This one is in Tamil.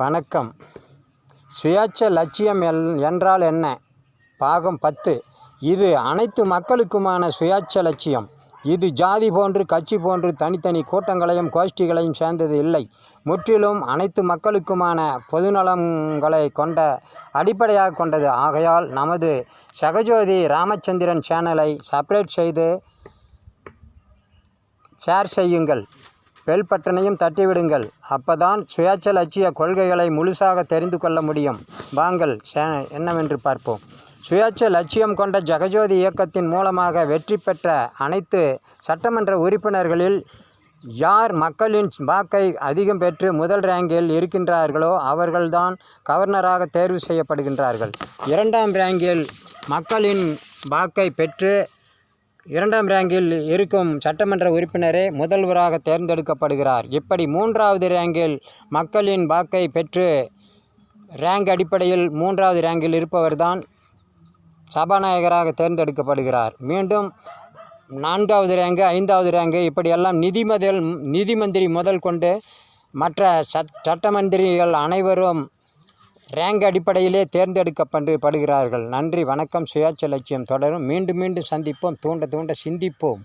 வணக்கம். சுயாட்ச லட்சியம் எல் என்றால் என்ன? பாகம் பத்து. இது அனைத்து மக்களுக்குமான சுயாட்ச லட்சியம். இது ஜாதி போன்று கட்சி போன்று தனித்தனி கூட்டங்களையும் கோஷ்டிகளையும் சேர்ந்தது இல்லை. முற்றிலும் அனைத்து மக்களுக்குமான பொதுநலங்களை கொண்ட அடிப்படையாக கொண்டது. ஆகையால் நமது சகஜோதி ராமச்சந்திரன் சேனலை சப்ஸ்கிரைப் செய்து ஷேர் செய்யுங்கள். பெல் பட்டனையும் தட்டிவிடுங்கள். அப்பதான் சுயாட்ச லட்சிய கொள்கைகளை முழுசாக தெரிந்து கொள்ள முடியும். வாங்கள் சே என்னவென்று பார்ப்போம். சுயாட்ச லட்சியம் கொண்ட ஜெகஜோதி இயக்கத்தின் மூலமாக வெற்றி பெற்ற அனைத்து சட்டமன்ற உறுப்பினர்களில் யார் மக்களின் வாக்கை அதிகம் பெற்று முதல் ரேங்கில் இருக்கின்றார்களோ அவர்கள்தான் கவர்னராக தேர்வு செய்யப்படுகின்றார்கள். இரண்டாம் ரேங்கில் மக்களின் வாக்கை பெற்று இரண்டாம் ரேங்கில் இருக்கும் சட்டமன்ற உறுப்பினரே முதல்வராக தேர்ந்தெடுக்கப்படுகிறார். இப்படி மூன்றாவது ரேங்கில் மக்களின் வாக்கை பெற்று ரேங்க் அடிப்படையில் மூன்றாவது ரேங்கில் இருப்பவர்தான் சபாநாயகராக தேர்ந்தெடுக்கப்படுகிறார். மீண்டும் நான்காவது ரேங்கு ஐந்தாவது ரேங்கு இப்படியெல்லாம் நிதி முதல் நிதி மந்திரி முதல் கொண்டு மற்ற சட் சட்டமந்திரிகள் அனைவரும் ரேங்க் அடிப்படையிலே தேர்ந்தெடுக்கப்பட்டு படுகிறார்கள் நன்றி வணக்கம் சுயாட்சி லட்சியம் தொடரும். மீண்டும் மீண்டும் சந்திப்போம். தூண்ட தூண்ட சிந்திப்போம்.